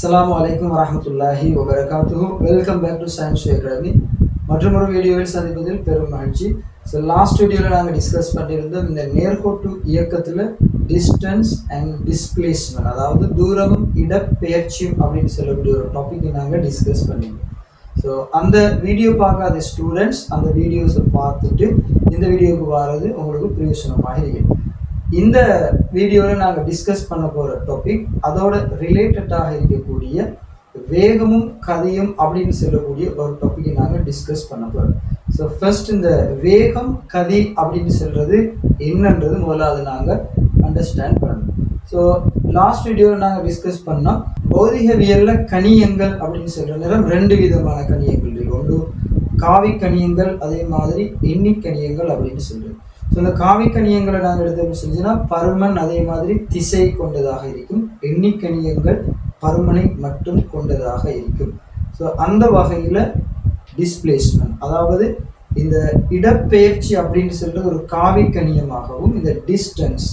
அஸ்லாம் அலைக்கும் வரமத்துல்லாஹி வபரகாத்துஹு. Welcome back to science academy மற்றும் ஒரு வீடியோவில் சந்திப்பதில் பெரும் மகிழ்ச்சி. ஸோ லாஸ்ட் வீடியோவில் நாங்கள் டிஸ்கஸ் பண்ணியிருந்தோம் இந்த நேர்கோட்டு இயக்கத்தில் டிஸ்டன்ஸ் அண்ட் டிஸ்பிளேஸ்மெண்ட் அதாவது தூரமும் இடப்பெயர்ச்சியும் அப்படின்னு சொல்லக்கூடிய ஒரு டாபிக் நாங்கள் டிஸ்கஸ் பண்ணியிருந்தோம். ஸோ அந்த வீடியோ பார்க்காத ஸ்டூடெண்ட்ஸ் அந்த வீடியோஸை பார்த்துட்டு இந்த வீடியோவுக்கு வர்றது உங்களுக்கு பிரயோஜனமாக இருக்கு இந்த வீடியோவில் நாங்கள் டிஸ்கஸ் பண்ண போகிற டாபிக் அதோட ரிலேட்டடாக இருக்கக்கூடிய வேகமும் கதையும் அப்படின்னு சொல்லக்கூடிய ஒரு டாப்பிக்கை நாங்கள் டிஸ்கஸ் பண்ண போகிறோம் ஸோ ஃபர்ஸ்ட் இந்த வேகம் கதை அப்படின்னு சொல்கிறது என்னன்றது முதலாவது நாங்கள் அண்டர்ஸ்டாண்ட் பண்ணணும். ஸோ லாஸ்ட் வீடியோவில் நாங்கள் டிஸ்கஸ் பண்ணோம் பௌதிகவியலில் கணியங்கள் அப்படின்னு சொல்கிற நேரம் ரெண்டு விதமான கணியங்கள் இருக்கு. ஒன்று காவி கணியங்கள் அதே மாதிரி எண்ணி கணியங்கள் அப்படின்னு சொல்கிறது ஸோ இந்த காவிக்கணியங்களை நாங்கள் எடுத்து செஞ்சுன்னா பருமன் அதே மாதிரி திசை கொண்டதாக இருக்கும். எண்ணிக்கணியங்கள் பருமனை மட்டும் கொண்டதாக இருக்கும். ஸோ அந்த வகையில் டிஸ்பிளேஸ்மெண்ட் அதாவது இந்த இடப்பெயர்ச்சி அப்படின்னு சொல்கிறது ஒரு காவிக்கணியமாகவும் இந்த டிஸ்டன்ஸ்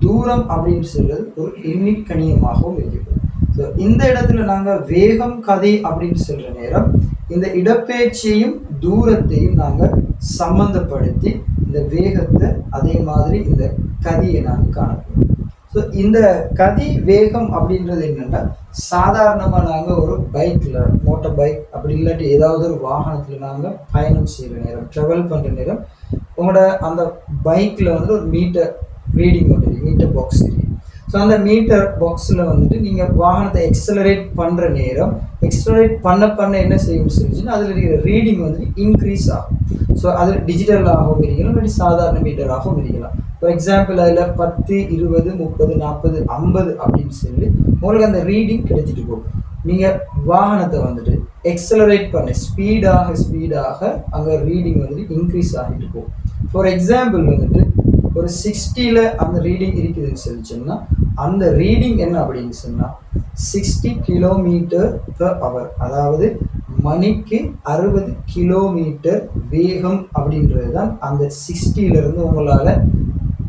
தூரம் அப்படின்னு சொல்கிறது ஒரு எண்ணிக்கணியமாகவும் இருக்குது ஸோ இந்த இடத்துல நாங்கள் வேகம் கதை அப்படின்னு சொல்கிற நேரம் இந்த இடப்பெயர்ச்சியையும் தூரத்தையும் நாங்கள் சம்மந்தப்படுத்தி இந்த வேகத்தை அதே மாதிரி இந்த கதியை நாங்கள் காணப்போம் ஸோ இந்த கதி வேகம் அப்படின்றது என்னென்னா சாதாரணமாக நாங்கள் ஒரு பைக்கில் மோட்டார் பைக் அப்படி இல்லாட்டி ஏதாவது ஒரு வாகனத்தில் நாங்கள் பயணம் செய்கிற நேரம் ட்ராவல் பண்ணுற நேரம் உங்களோட அந்த பைக்கில் வந்து ஒரு மீட்டர் ரீடிங் ஒன்று மீட்டர் பாக்ஸ் இருக்கு ஸோ அந்த மீட்டர் பாக்ஸில் வந்துட்டு நீங்கள் வாகனத்தை எக்ஸலரேட் பண்ணுற நேரம் எக்ஸலரேட் பண்ண பண்ண என்ன செய்யும்னு சொல்லிச்சுன்னா அதில் இருக்கிற ரீடிங் வந்துட்டு இன்க்ரீஸ் ஆகும். ஸோ அது டிஜிட்டலாகவும் இருக்கலாம் இல்லாட்டி சாதாரண மீட்டராகவும் இருக்கலாம். ஃபார் எக்ஸாம்பிள் அதில் பத்து இருபது முப்பது நாற்பது ஐம்பது அப்படின்னு சொல்லி உங்களுக்கு அந்த ரீடிங் கிடைச்சிட்டு போகும். நீங்கள் வாகனத்தை வந்துட்டு எக்ஸலரேட் பண்ண ஸ்பீடாக ஸ்பீடாக அங்கே ரீடிங் வந்துட்டு இன்க்ரீஸ் ஆகிட்டு போகும். ஃபார் எக்ஸாம்பிள் வந்துட்டு ஒரு சிக்ஸ்டியில் அந்த ரீடிங் இருக்குதுன்னு சொல்லிச்சோம்னா அந்த ரீடிங் என்ன அப்படின்னு சொன்னால் சிக்ஸ்டி கிலோமீட்டர் பர் அவர் அதாவது மணிக்கு அறுபது கிலோமீட்டர் வேகம் அப்படின்றது தான் அந்த சிக்ஸ்டியிலேருந்து உங்களால்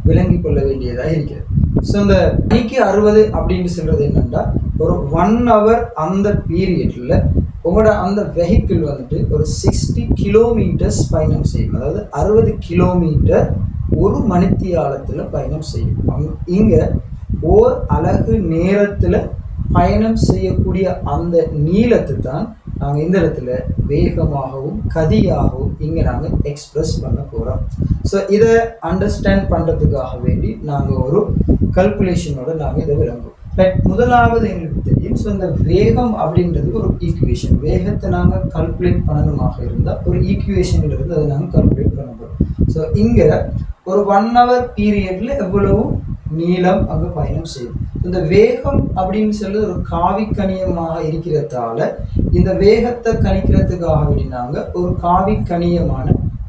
விளங்கி கொள்ள வேண்டியதாக இருக்கிறது. ஸோ இந்த மணிக்கு அறுபது அப்படின்னு சொல்கிறது என்னென்னா ஒரு ஒன் ஹவர் அந்த பீரியடில் உங்களோட அந்த வெஹிக்கிள் வந்துட்டு ஒரு சிக்ஸ்டி கிலோமீட்டர்ஸ் பயணம் செய்யும். அதாவது அறுபது கிலோமீட்டர் ஒரு மணித்தியாலத்தில் பயணம் செய்யும். இங்கே ஓர் அழகு நேரத்தில் பயணம் செய்யக்கூடிய அந்த நீளத்தை தான் நாங்கள் இந்த இடத்துல வேகமாகவும் கதியாகவும் இங்கே நாங்கள் எக்ஸ்ப்ரெஸ் பண்ண போகிறோம் ஸோ இதை அண்டர்ஸ்டாண்ட் பண்ணுறதுக்காக வேண்டி நாங்கள் ஒரு கல்குலேஷனோட நாங்கள் இதை விளங்குவோம். ரைட் முதலாவது எங்களுக்கு தெரியும். ஸோ இந்த வேகம் அப்படின்றதுக்கு ஒரு ஈக்குவேஷன் வேகத்தை நாங்கள் கல்குலேட் பண்ணணுமாக இருந்தால் ஒரு ஈக்குவேஷன்ல இருந்து அதை நாங்கள் கல்குலேட் பண்ண போகிறோம் ஸோ இங்கே ஒரு ஒன் ஹவர் பீரியட்ல எவ்வளவு நீளம் அங்கே பயணம் செய்யும். இந்த வேகம் அப்படின்னு சொல்லி ஒரு காவிக்கணியமாக இருக்கிறதால இந்த வேகத்தை கணிக்கிறதுக்காக வேண்டி நாங்கள் ஒரு காவி கணியமான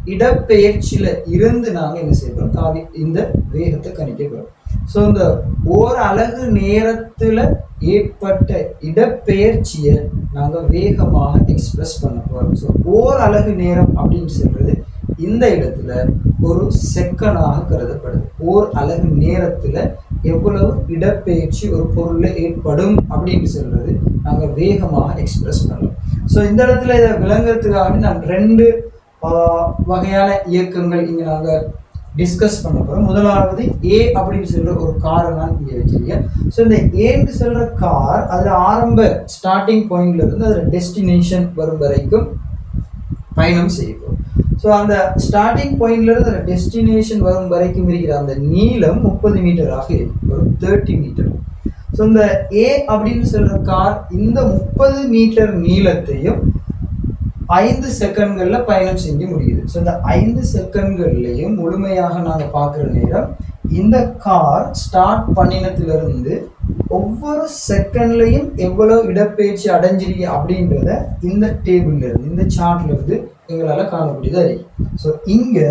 இடப்பெயர்ச்சியில இருந்து நாங்கள் என்ன செய்யறோம் காவி இந்த வேகத்தை கணிக்க ஸோ இந்த ஓர் அழகு நேரத்தில் ஏற்பட்ட இடப்பெயர்ச்சியை நாங்கள் வேகமாக எக்ஸ்பிரஸ் பண்ண போகிறோம் ஸோ ஓர் அழகு நேரம் அப்படின்னு சொல்றது இந்த இடத்துல ஒரு செக்கனாக கருதப்படுது. ஓர் அலகு நேரத்தில் எவ்வளவு இடப்பெயர்ச்சி ஒரு பொருளில் ஏற்படும் அப்படின்னு சொல்றது நாங்கள் வேகமாக எக்ஸ்பிரஸ் பண்ணோம் ஸோ இந்த இடத்துல இதை விளங்குறதுக்காக நான் ரெண்டு வகையான இயக்கங்கள் இங்கே நாங்கள் டிஸ்கஸ் பண்ண போகிறோம் முதலாவது ஏ அப்படின்னு சொல்கிற ஒரு காரை நான் இங்கே வச்சிருக்கேன். ஸோ இந்த ஏன்னு சொல்கிற கார் அதில் ஆரம்ப ஸ்டார்டிங் பாயிண்ட்லேருந்து அதில் டெஸ்டினேஷன் வரும் வரைக்கும் பயணம் செய்யும். ஸோ அந்த ஸ்டார்டிங் பாயிண்ட்லேருந்து அந்த டெஸ்டினேஷன் வரும் வரைக்கும் இருக்கிற அந்த நீளம் முப்பது மீட்டராக இருக்கும். ஒரு தேர்ட்டி மீட்டர் ஸோ இந்த ஏ அப்படின்னு சொல்கிற கார் இந்த முப்பது மீட்டர் நீளத்தையும் ஐந்து செகண்ட்களில் பயணம் செஞ்சு முடியுது. ஸோ இந்த ஐந்து செகண்ட்கள்லையும் முழுமையாக நாங்கள் பார்க்குற நேரம் இந்த கார் ஸ்டார்ட் பண்ணினத்துலேருந்து ஒவ்வொரு செகண்ட்லையும் எவ்வளோ இடப்பெயர்ச்சி அடைஞ்சிருக்கு அப்படின்றத இந்த டேபிள்ல இருந்து இந்த சார்ட்லேருந்து எங்களால் காணக்கூடியதாக இருக்குது ஸோ இங்கே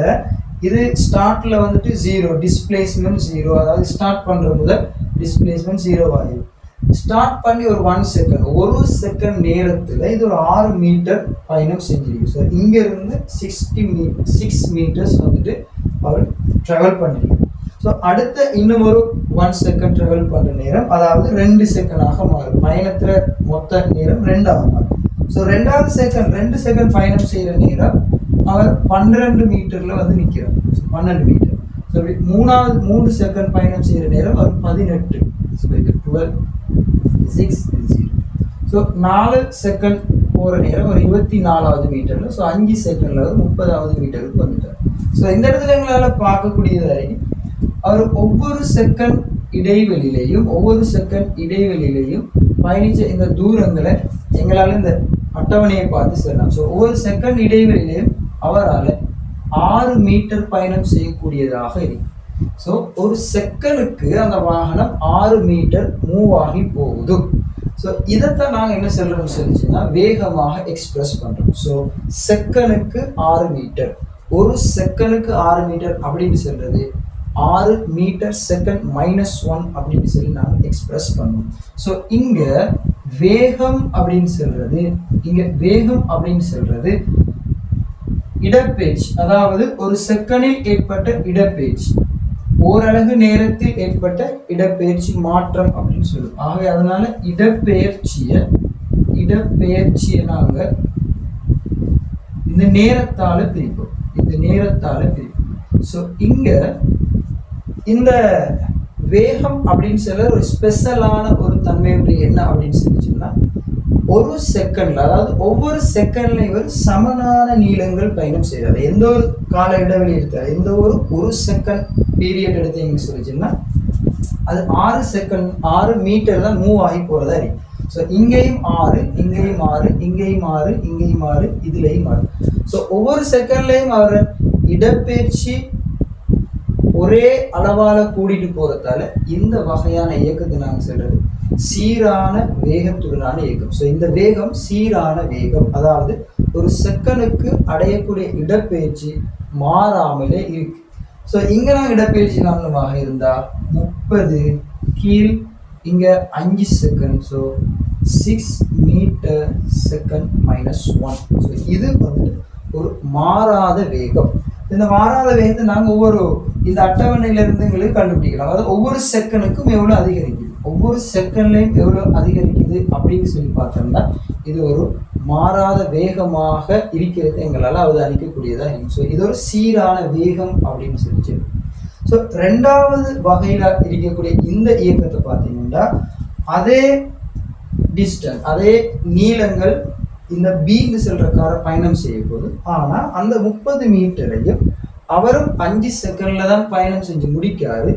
இது ஸ்டார்ட்ல வந்துட்டு ஜீரோ டிஸ்பிளேஸ்மெண்ட் ஜீரோ அதாவது ஸ்டார்ட் பண்ணுற முதல் டிஸ்பிளேஸ்மெண்ட் ஜீரோ ஆகிடும் ஸ்டார்ட் பண்ணி ஒரு ஒன் செகண்ட் ஒரு செகண்ட் நேரத்தில் இது ஒரு ஆறு மீட்டர் பயணம் செஞ்சிருக்கு ஸோ இங்கேருந்து சிக்ஸ்டி மீ சிக்ஸ் மீட்டர்ஸ் வந்துட்டு அவர் ட்ராவல் பண்ணிருக்கு ஸோ ஸோ அடுத்த இன்னும் ஒரு ஒன் செகண்ட் ட்ராவல் பண்ணுற நேரம் அதாவது ரெண்டு செகண்டாக மாறும். பயணத்தில் மொத்த நேரம் ரெண்டாக மாறும். ஸோ ரெண்டாவது செகண்ட் ரெண்டு செகண்ட் பயணம் செய்கிற நேரம் அவர் பன்னிரெண்டு மீட்டரில் வந்து நிற்கிறார். பன்னெண்டு மீட்டர். ஸோ இப்படி மூணாவது மூணு செகண்ட் பயணம் செய்கிற நேரம் அவர் பதினெட்டு. ஸோ இது டுவெல் சிக்ஸ் ஜீரோ ஸோ நாலு செகண்ட் போகிற நேரம் ஒரு இருபத்தி நாலாவது மீட்டரில். ஸோ அஞ்சு செகண்டில் ஒரு முப்பதாவது மீட்டருக்கு வந்துட்டார். ஸோ இந்த இடத்துல எங்களால் பார்க்கக்கூடியது அவர் ஒவ்வொரு செகண்ட் இடைவெளியிலையும் ஒவ்வொரு செகண்ட் இடைவெளியிலையும் பயணிச்ச இந்த தூரங்களை எங்களால் இந்த அட்டவணையை பார்த்து செல்லலாம். ஸோ ஒவ்வொரு செகண்ட் இடைவெளியிலையும் அவரால் ஆறு மீட்டர் பயணம் செய்யக்கூடியதாக இருக்கும். ஸோ ஒரு செகண்டுக்கு அந்த வாகனம் ஆறு மீட்டர் மூவ் ஆகி போகுது. ஸோ இதைத்தான் நாங்கள் என்ன சொல்கிறோம்னு சொல்லிச்சுன்னா வேகமாக எக்ஸ்பிரஸ் பண்ணுறோம் ஸோ செகனுக்கு ஆறு மீட்டர். ஒரு செகனுக்கு ஆறு மீட்டர் அப்படின்னு சொல்றது ஆறு மீட்டர் செகண்ட் மைனஸ் ஒன் அப்படின்னு சொல்லி நாங்கள் எக்ஸ்பிரஸ் பண்ணுவோம். ஸோ இங்கே வேகம் அப்படின்னு சொல்றது. இங்கே வேகம் அப்படின்னு சொல்றது இடப்பெயர்ச்சி அதாவது ஒரு செகண்டில் ஏற்பட்ட இடப்பெயர்ச்சி ஓரளவு நேரத்தில் ஏற்பட்ட இடப்பெயர்ச்சி மாற்றம் அப்படின்னு சொல்லுவோம் ஆகவே அதனால இடப்பெயர்ச்சியை இடப்பெயர்ச்சியை நாங்க இந்த நேரத்தால பிரிப்போம். இந்த நேரத்தால பிரிப்போம். ஸோ இங்க இந்த வேகம் அப்படின்னு சொல்ல ஒரு ஸ்பெஷலான ஒரு தன்மையுடைய என்ன அப்படின்னு சொல்லி ஒரு செகண்ட்ல அதாவது ஒவ்வொரு செகண்ட்ல இவர் சமனான நீளங்கள் பயணம் செய்கிறார் எந்த ஒரு கால இடைவெளி எடுத்தார்? எந்த ஒரு ஒரு செகண்ட் பீரியட் எடுத்தீங்கன்னு சொல்லிச்சுன்னா அது ஆறு செகண்ட் ஆறு மீட்டர் தான் மூவ் ஆகி போறதா இருக்கு. ஸோ இங்கேயும் ஆறு இங்கேயும் ஆறு இங்கேயும் ஆறு இங்கேயும் ஆறு இதுலேயும் ஆறு. ஸோ ஒவ்வொரு செகண்ட்லையும் அவர் இடப்பெயர்ச்சி ஒரே அளவால் கூட்டிட்டு போகிறதால இந்த வகையான இயக்கத்தை நாங்கள் சொல்றது சீரான வேகத்துடனான இயக்கம். ஸோ இந்த வேகம் சீரான வேகம். அதாவது ஒரு செகண்டுக்கு அடையக்கூடிய இடப்பெயர்ச்சி மாறாமலே இருக்கு. ஸோ இங்கே நான் இடப்பெயர்ச்சி காரணமாக இருந்தால் முப்பது கீழ் இங்கே அஞ்சு second. So six meter second minus one so இது வந்துட்டு ஒரு மாறாத வேகம். இந்த மாறாத வேகத்தை நாங்கள் ஒவ்வொரு இந்த அட்டவணையிலிருந்து எங்களுக்கு கண்டுபிடிக்கலாம். அதாவது ஒவ்வொரு செகண்டுக்கும் எவ்வளோ அதிகரிக்குது? ஒவ்வொரு செகண்ட்லையும் எவ்வளோ அதிகரிக்குது அப்படின்னு சொல்லி பார்த்தோம்னா இது ஒரு மாறாத வேகமாக இருக்கிறது எங்களால் அவதானிக்கக்கூடியதாக இருக்கும் ஸோ இது ஒரு சீரான வேகம் அப்படின்னு சொல்லி சொல்லுவோம் ஸோ ரெண்டாவது வகையில் இருக்கக்கூடிய இந்த இயக்கத்தை பார்த்தீங்கன்னா அதே டிஸ்டன்ஸ் அதே நீளங்கள் இந்த பீங்கு செல்ற காரை பயணம் செய்ய போது ஆனால் அந்த முப்பது மீட்டரையும் அவரும் அஞ்சு செகண்ட்ல தான் பயணம் செஞ்சு முடிக்காரு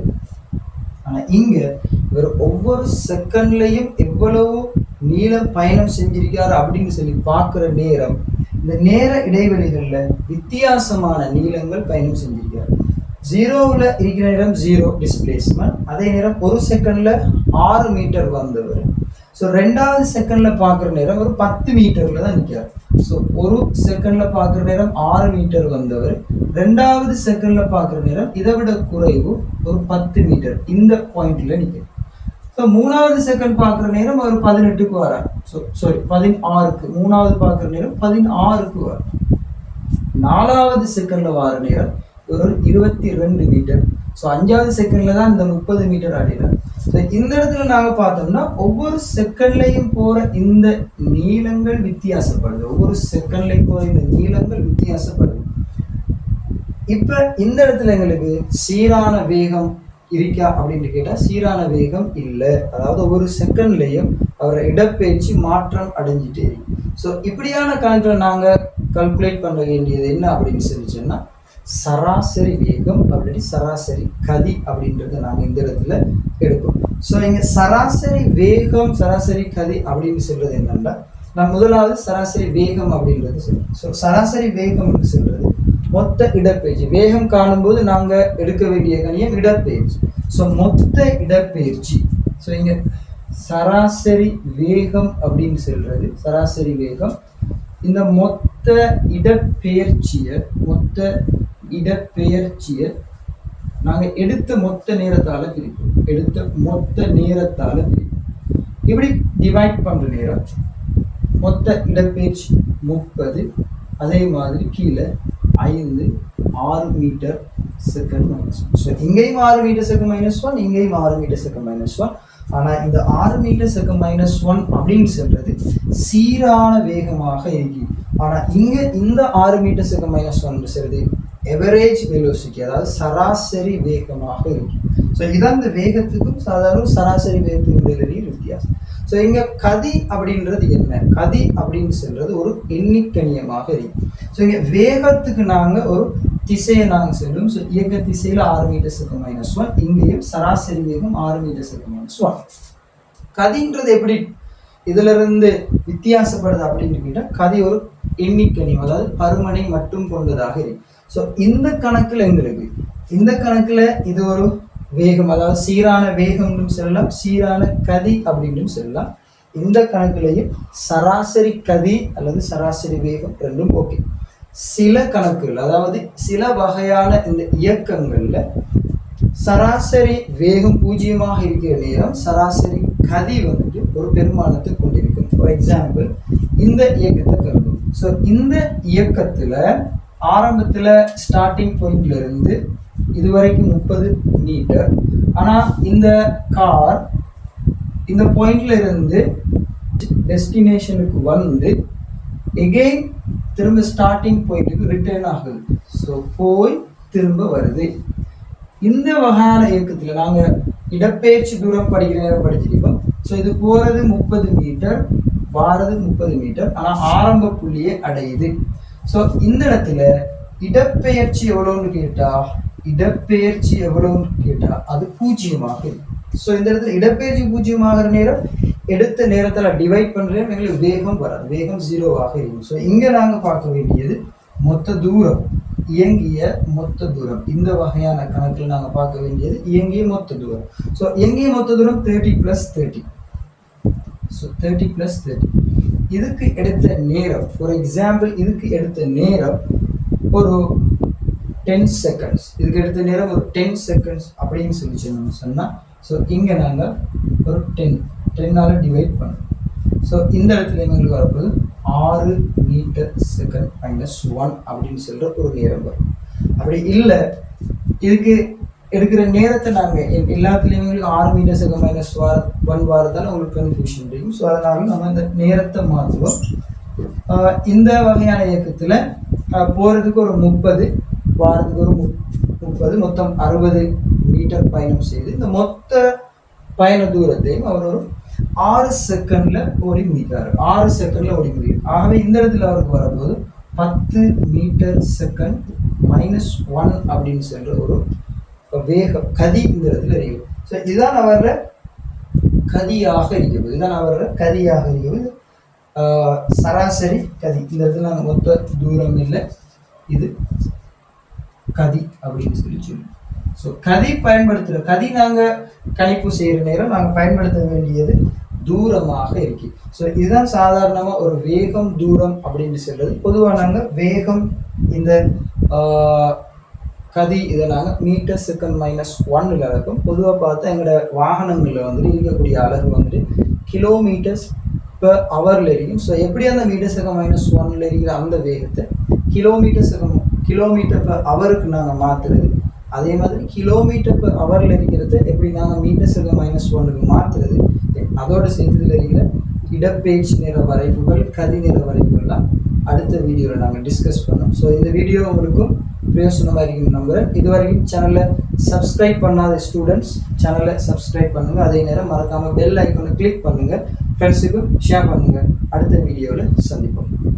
ஆனால் இங்கே இவர் ஒவ்வொரு செகண்ட்லையும் எவ்வளவு நீளம் பயணம் செஞ்சிருக்காரு அப்படின்னு சொல்லி பார்க்குற நேரம் இந்த நேர இடைவெளிகளில் வித்தியாசமான நீளங்கள் பயணம் செஞ்சிருக்காரு. ஜீரோவில் இருக்கிற நேரம் ஜீரோ டிஸ்பிளேஸ்மெண்ட் அதே நேரம் ஒரு செகண்டில் ஆறு மீட்டர் வந்தவர். ஸோ ரெண்டாவது செகண்டில் பார்க்குற நேரம் ஒரு பத்து மீட்டரில் தான் நிற்கிறார் ஸோ ஒரு செகண்டில் பார்க்குற நேரம் ஆறு மீட்டர் வந்தவர். ரெண்டாவது செகண்டில் பார்க்குற நேரம் இதை விட குறைவு ஒரு பத்து மீட்டர். இந்த பாயிண்ட்ல நிற்கிறார் ஸோ மூணாவது செகண்ட் பார்க்குற நேரம் அவர் பதினெட்டுக்கு வரார். ஸோ சாரி பதினாறுக்கு. மூணாவது பார்க்குற நேரம் பதினாறுக்கு வரார். நாலாவது செகண்ட்ல வர நேரம் ஒரு இருபத்தி ரெண்டு மீட்டர். ஸோ அஞ்சாவது செகண்ட்ல தான் இந்த முப்பது மீட்டர் ஆடினார் ஸோ இந்த இடத்துல நாங்கள் பார்த்தோம்னா ஒவ்வொரு செகண்ட்லையும் போற இந்த நீளங்கள் வித்தியாசப்படுது. ஒவ்வொரு செகண்ட்லையும் போற இந்த நீளங்கள் வித்தியாசப்படுது. இப்ப இந்த இடத்துல எங்களுக்கு சீரான வேகம் இருக்கா அப்படின்னு கேட்டால் சீரான வேகம் இல்லை. அதாவது ஒவ்வொரு செகண்ட்லேயும் அவரை இடப்பெயர்ச்சி மாற்றம் அடைஞ்சிட்டே இருக்கு. ஸோ இப்படியான கணக்கில் நாங்கள் கல்குலேட் பண்ண வேண்டியது என்ன அப்படின்னு சொல்லி சராசரி வேகம் அப்படி சராசரி கதி அப்படின்றத நாங்கள் இந்த இடத்துல எடுப்போம். ஸோ இங்கே சராசரி வேகம் சராசரி கதி அப்படின்னு சொல்றது என்னன்னா நான் முதலாவது சராசரி வேகம் அப்படின்றது சொல்றேன். ஸோ சராசரி வேகம் என்று சொல்றது மொத்த இடப்பெயர்ச்சி. வேகம் காணும்போது நாங்கள் எடுக்க வேண்டிய கணியம் இடப்பெயர்ச்சி. ஸோ மொத்த இடப்பெயர்ச்சி. ஸோ இங்கே சராசரி வேகம் அப்படின்னு சொல்றது சராசரி வேகம். இந்த மொத்த இடப்பெயர்ச்சியை மொத்த இடப்பெயர்ச்சியை நாங்கள் எடுத்த மொத்த நேரத்தால் பிரிப்போம். எடுத்த மொத்த நேரத்தால் பிரிப்போம். இப்படி டிவைட் பண்ணுற நேரம்? மொத்த இடப்பெயர்ச்சி முப்பது அதே மாதிரி கீழே ஐந்து ஆறு meter second minus one so இங்கேயும் ஆறு மீட்டர் செகண்ட் மைனஸ் ஒன் இங்கேயும் ஆறு மீட்டர் செகண்ட் மைனஸ் ஒன் ஆனால் இந்த ஆறு மீட்டர் செகண்ட் மைனஸ் ஒன் அப்படின்னு சொல்கிறது சீரான வேகமாக இருக்கு ஆனால் இங்கே இந்த ஆறு மீட்டர் செகண்ட் மைனஸ் ஒன் சொல்றது எவரேஜ் வெலோசிட்டி அதாவது சராசரி வேகமாக இருக்கும். ஸோ இதான் இந்த வேகத்துக்கும் சாதாரண சராசரி வேகத்துக்கும் இடையில வித்தியாசம். ஸோ இங்கே கதி அப்படின்றது என்ன? கதி அப்படின்னு சொல்றது ஒரு எண்ணிக்கணியமாக இருக்கு ஸோ இங்கே வேகத்துக்கு நாங்கள் ஒரு திசையை நாங்கள் செல்லும் ஸோ இயக்க திசையில் ஆறு மீட்டர் செகண்ட் மைனஸ் ஒன் இங்கேயும் சராசரி வேகம் ஆறு மீட்டர் செகண்ட் மைனஸ் ஒன் கதின்றது எப்படி? இதுல இருந்து வித்தியாசப்படுது அப்படின்னு கேட்டால் கதை ஒரு எண்ணிக்கணியம் அதாவது பருமனை மட்டும் கொண்டதாக இருக்கு ஸோ இந்த கணக்கில் எங்களுக்கு இந்த கணக்கில் இது ஒரு வேகம் அதாவது சீரான வேகம்னு சொல்லலாம் சீரான கதி அப்படின்னு சொல்லலாம். இந்த கணக்குலையும் சராசரி கதி அல்லது சராசரி வேகம் ரெண்டும் ஓகே சில கணக்குகள் அதாவது சில வகையான இந்த இயக்கங்களில் சராசரி வேகம் பூஜ்ஜியமாக இருக்கிற நேரம் சராசரி கதி வந்துட்டு ஒரு பெருமானத்தை கொண்டிருக்கும். ஃபார் எக்ஸாம்பிள் இந்த இயக்கத்தை கருதும் ஸோ இந்த இயக்கத்தில் ஆரம்பத்தில் ஸ்டார்டிங் பாயிண்ட்ல இருந்து இதுவரைக்கும் முப்பது மீட்டர் ஆனால் இந்த கார் இந்த பாயிண்ட்ல இருந்து டெஸ்டினேஷனுக்கு வந்து எகெயின் திரும்ப ஸ்டார்டிங் பாயிண்ட்டுக்கு ரிட்டர்ன் ஆகுது. ஸோ போய் திரும்ப வருது. இந்த வகையான இயக்கத்தில் நாங்கள் இடப்பெயர்ச்சி தூரம் படிக்கிற நேரம் படிச்சிருக்கோம். ஸோ இது போகிறது முப்பது மீட்டர் வாரது முப்பது மீட்டர் ஆனால் ஆரம்ப புள்ளியை அடையுது. ஸோ இந்த இடத்துல இடப்பெயர்ச்சி எவ்வளோன்னு கேட்டால் இடப்பெயர்ச்சி எவ்வளோன்னு கேட்டால் அது பூஜ்ஜியமாக இருக்கு ஸோ இந்த இடத்துல இடப்பெயர்ச்சி பூஜ்ஜியமாகிற நேரம் எடுத்த நேரத்தில் டிவைட் பண்ணுறேன் எங்களுக்கு வேகம் வராது. வேகம் ஜீரோவாக இருக்கும். ஸோ இங்கே நாங்கள் பார்க்க வேண்டியது மொத்த தூரம். இயங்கிய மொத்த தூரம். இந்த வகையான கணக்கில் நாங்கள் பார்க்க வேண்டியது இயங்கிய மொத்த தூரம். ஸோ இயங்கிய மொத்த தூரம் thirty plus thirty so thirty plus thirty இதுக்கு எடுத்த நேரம் ஃபார் எக்ஸாம்பிள் இதுக்கு எடுத்த நேரம் ஒரு டென் செகண்ட்ஸ் இதுக்கு எடுத்த நேரம் ஒரு டென் செகண்ட்ஸ் அப்படின்னு சொல்லி சொன்னோம் சொன்னால் ஸோ இங்கே நாங்கள் ஒரு டென் டென்னால் டிவைட் பண்ணுவோம் ஸோ இந்த இடத்துல எங்களுக்கு வரப்போது ஆறு மீட்டர் செகண்ட் மைனஸ் ஒன் அப்படின்னு சொல்கிற ஒரு நேரம் வரும். அப்படி இல்லை இதுக்கு எடுக்கிற நேரத்தை நாங்கள் எல்லாத்துலேயுமே எங்களுக்கு ஆறு மீட்டர் செகண்ட் மைனஸ் வார் ஒன் வாரத்தால் உங்களுக்கு கன்ஃபியூஷன் இருக்கும் ஸோ அதனால நம்ம அந்த நேரத்தை மாற்றுவோம். இந்த வகையான இயக்கத்தில் போகிறதுக்கு ஒரு முப்பது வாரத்துக்கு ஒரு மு- முப்பது மொத்தம் அறுபது மீட்டர் பயணம் செய்து இந்த மொத்த பயண தூரத்தையும் அவர் ஒரு ஆறு செகண்டில் ஓடி முடிக்கிறார். ஆறு செகண்டில் ஓடி முடிக்கிறார். ஆகவே இந்த இடத்துல அவருக்கு வரும்போது பத்து மீட்டர் செகண்ட் மைனஸ் ஒன் அப்படின்னு சொல்கிற ஒரு வேகம் கதிங்கிறதுல இந்த இருக்கும் ஸோ இதுதான் அவர கதியாக இருக்கிறது. இதுதான் அவர கதியாக இருக்கிறது. சராசரி கதி. இந்த இடத்துல நாங்கள் மொத்த தூரம் இல்லை. இது கதி அப்படின்னு சொல்லி சொல்லுவோம் ஸோ கதி பயன்படுத்துகிற கதி நாங்கள் கணிப்பு செய்கிற நேரம் நாங்கள் பயன்படுத்த வேண்டியது தூரமாக இருக்கு. ஸோ இதுதான் சாதாரணமாக ஒரு வேகம் தூரம் அப்படின்னு சொல்றது. பொதுவாக நாங்கள் வேகம் இந்த கதி இதை நாங்கள் மீட்டர் செகண்ட் மைனஸ் ஒன்னில் இருக்கும். பொதுவாக பார்த்தா எங்களோட வாகனங்களில் வந்துட்டு இருக்கக்கூடிய அளவு வந்துட்டு கிலோமீட்டர்ஸ் பெர் ஹவரில் இருக்கும். ஸோ எப்படி அந்த மீட்டர் செகண்ட் மைனஸ் ஒன்னில் இருக்கிற அந்த வேகத்தை கிலோமீட்டர் செகண்ட் கிலோமீட்டர் பெர் ஹவருக்கு நாங்கள் மாற்றுறது அதே மாதிரி கிலோமீட்டர் பெர் ஹவரில் இருக்கிறது எப்படி நாங்கள் மீட்டர் செகண்ட் மைனஸ் ஒன்னுக்கு மாற்றுறது அதோட சேர்த்து இருக்கிற இடப்பெயர்ச்சி நிற வரைவுகள் கதி நிற வரைவுகள்லாம் அடுத்த வீடியோவில் நாங்கள் டிஸ்கஸ் பண்ணோம் ஸோ இந்த வீடியோ உங்களுக்கும் பிரயோசனமாக இருக்கும் நம்புகிறேன் இது வரைக்கும் சேனலை சப்ஸ்கிரைப் பண்ணாத ஸ்டூடெண்ட்ஸ் சேனலை சப்ஸ்கிரைப் பண்ணுங்கள் அதே நேரம் மறக்காமல் பெல் ஐக்கனை கிளிக் பண்ணுங்கள் ஃப்ரெண்ட்ஸுக்கும் ஷேர் பண்ணுங்கள் அடுத்த வீடியோவில் சந்திப்போம்.